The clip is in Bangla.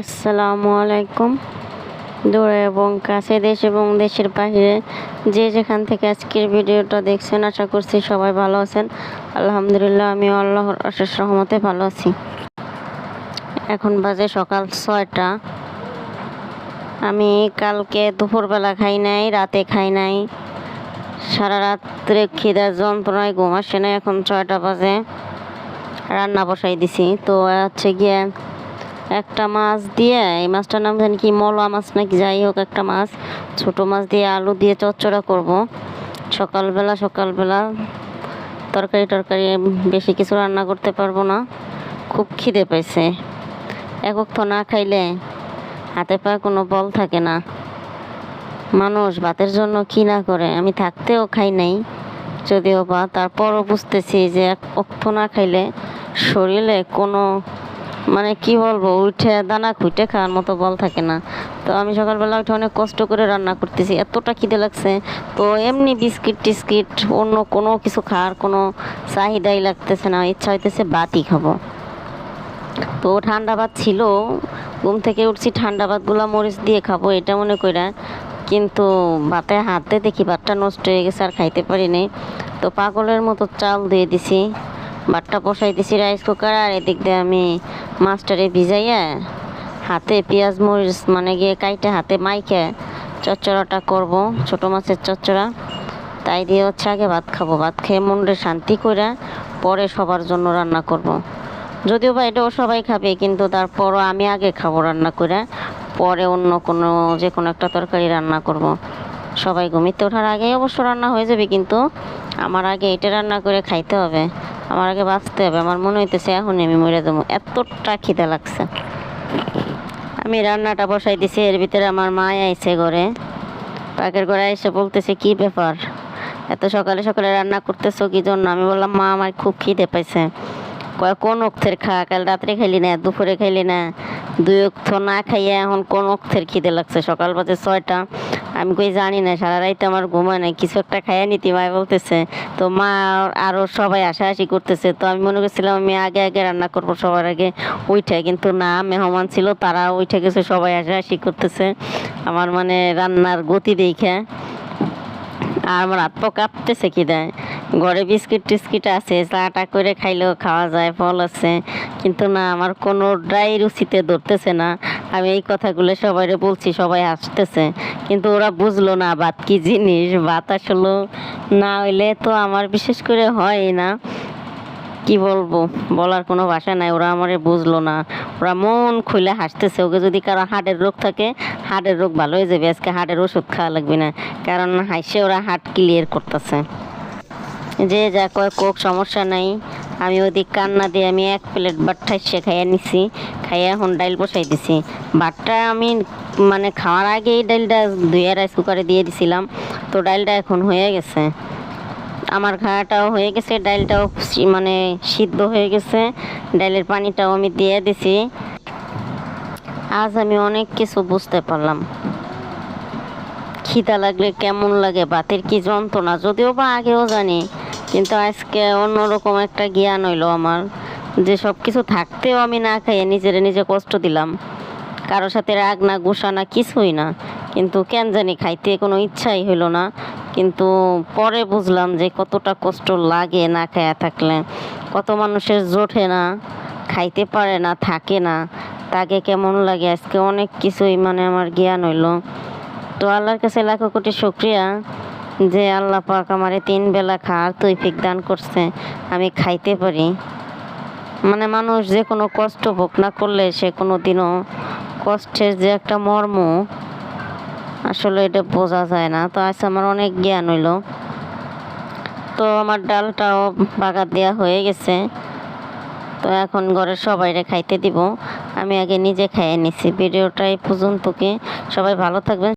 আসসালামু আলাইকুম। দূরে এবং কাছে দেশ এবং দেশের বাইরে যে যেখান থেকে আজকের ভিডিওটা দেখছেন, আশা করছি সবাই ভালো আছেন। আলহামদুলিল্লাহ আমি আল্লাহর অশেষ রহমতে ভালো আছি। এখন বাজে সকাল ছয়টা। আমি কালকে দুপুরবেলা খাই নাই, রাতে খাই নাই। সারা রাত্রে খিদার যন্ত্রণায় ঘুম আসে না এখন ছয়টা বাজে। রান্না বসাই দিছি। তো হচ্ছে গিয়ে একটা মাছ দিয়ে, এই মাছটার নাম জানি কি মলা মাছ নাকি, যাই হোক একটা মাছ। ছোট মাছ দিয়ে আলু দিয়ে চচ্চড়া করব। সকালবেলা সকালবেলা তরকারি টরকারি বেশি কিছু রান্না করতে পারব না। খুব খিদে পাইছে। একক তো না খাইলে হাতে পায়ে কোনো বল থাকে না। মানুষ ভাতের জন্য কি না করে? আমি থাকতেও খাই নাই, যদিও বা তারপরও বুঝতেছি যে এক অক্ষ না খাইলে শরীরে কোনো মানে কি বলব, উঠে দানা খুঁটে খাওয়ার মতো বল থাকে না। তো আমি সকালবেলা উঠে অনেক কষ্ট করে রান্না করতেছি, এতটা খিদে লাগছে। তো এমনি বিস্কিট টিস্কিট, অন্য কোনো কিছু খাওয়ার কোনো চাহিদাই লাগতেছে না, ইচ্ছা হইতেছে ভাতই খাব। তো ঠান্ডা ভাত ছিল, ঘুম থেকে উঠছি, ঠান্ডা ভাতগুলো মরিচ দিয়ে খাব এটা মনে কইরা। কিন্তু ভাতে হাতে দেখি ভাতটা নষ্ট হয়ে গেছে, আর খাইতে পারিনি তো পাগলের মতো চাল দিয়ে দিছি। ভাতটা বসাই রাইস কুকার আর এদিক দিয়ে আমি মাছটারে ভিজাইয়া হাতে পেঁয়াজ মরিচ মানে গিয়ে কাইটে হাতে মাইকে চচ্চড়াটা করব, ছোট মাছের চচ্চড়া তাই দিয়ে হচ্ছে আগে ভাত খাব ভাত খেয়ে মনরে শান্তি করে পরে সবার জন্য রান্না করব। যদিও বা এটাও সবাই খাবে, কিন্তু তারপরও আমি আগে খাব রান্না করে পরে অন্য কোনো যে কোনো একটা তরকারি রান্না করব। সবাই ঘুমিতে ওঠার আগেই অবশ্য রান্না হয়ে যাবে, কিন্তু আমার আগে এটা রান্না করে খাইতে হবে আমার আগে বাঁচতে হবে, আমার মনে হইতেছে এখন আমি মরে দেবো এতটা খিদে লাগছে। আমি রান্নাটা বসাই দিছি, এর ভিতরে আমার মা আইছে ঘরে। পাকের ঘরে এসে বলতেছে, কি ব্যাপার? এত সকালে সকালে রান্না করতেছো কি জন্য? আমি বললাম, মা, আমার খুব খিদে পাইছে। কয়, কোন অক্ষের খা কাল রাত্রে খাইলি না, দুপুরে খাইলি না। দুই অক্ষ না খাইয়া এখন কোন অক্ষের খিদে লাগছে? সকাল বাজে ছয়টা। আমি কই জানি না, সারা রাইতে আমার ঘুমায় নাই, কিছু একটা খাইয়া নিতি মা বলতেছে, তো মা আরও সবাই হাসাহাসি করতেছে। তো আমি মনে করছিলাম আমি আগে আগে রান্না করব সবার আগে উঠে কিন্তু না, মেহমান ছিল, তারা উঠে গেছে, সবাই হাসাহাসি করতেছে। আমার মানে রান্নার গতি দেখে, আর আমার হাত পা কাঁপতেছে কি দেয়। ঘরে বিস্কিট টিস্কিট আছে চাটা করে খাইলেও খাওয়া যায়, ফল আছে, কিন্তু না, আমার কোনো ড্রাই রুচিতে ধরতেছে না। আমি এই কথাগুলো সবাই বলছি, সবাই হাসতেছে। কিন্তু ওরা বুঝলো না ভাত কি জিনিস ভাত আসলে না হইলে তো আমার বিশেষ করে হয় না। কি বলব? বলার কোনো ভাষা নাই, ওরা আমারে বুঝলো না। ওরা মন খুলে হাসতেছে, ওকে যদি কারও হার্টের রোগ থাকে, হার্টের রোগ ভালো হয়ে যাবে, আজকে হার্টের ওষুধ খাওয়া লাগবে না। কারণ হাসে ওরা হার্ট ক্লিয়ার করতেছে। যে যা কয়, কোক, সমস্যা নাই। আমি ওদিক কান্না দিয়ে আমি এক প্লেট ভাত ঠাইসে খাইয়া নিছি। খাইয়া এখন ডাইল বসাই দিছি। ভাতটা আমি মানে খাওয়ার আগেই ডাইলটা ধুয়ে রাইস কুকারে দিয়ে দিছিলাম। তো ডাইলটা এখন হয়ে গেছে। আমার খাওয়াটাও হয়ে গেছে ডাইলটাও মানে সিদ্ধ হয়ে গেছে। ডাইলের পানিটাও আমি দিয়ে দিছি। আজ আমি অনেক কিছু বুঝতে পারলাম। খিদা লাগলে কেমন লাগে, ভাতের কি যন্ত্রণা? যদিও বা আগেও জানি, কিন্তু আজকে অন্যরকম একটা জ্ঞান হইল আমার। যে সব কিছু থাকতেও আমি না খাইয়ে নিজেরে নিজে কষ্ট দিলাম। কারোর সাথে রাগ না, গুসা না, কিছুই না। কিন্তু কেন জানি খাইতে কোনো ইচ্ছাই হইল না। কিন্তু পরে বুঝলাম যে কতটা কষ্ট লাগে না খায়া থাকলে। কত মানুষের জোটে না, খাইতে পারে না, থাকে না। তাকে কেমন লাগে? আজকে অনেক কিছুই মানে আমার জ্ঞান হইল। তো আল্লাহর কাছে লাখো কোটি শুক্রিয়া যে আল্লাহ পাক আমারে তিন বেলা খাওয়ার তৈফিক দান করছে। আমি খাইতে পারি। মানে মানুষ যে কোনো কষ্ট ভোগ না করলে সে কোনো দিনও কষ্টের যে একটা মর্ম, আসলে এটা বোঝা যায় না। তো আজ আমার অনেক জ্ঞান হইল। তো আমার ডালটাও বাগার দেওয়া হয়ে গেছে। তো এখন ঘরের সবাইরে খাইতে দিব। আমি আগে নিজে খাইয়ে নিছি। ভিডিওটা এই পর্যন্তকে। সবাই ভালো থাকবেন।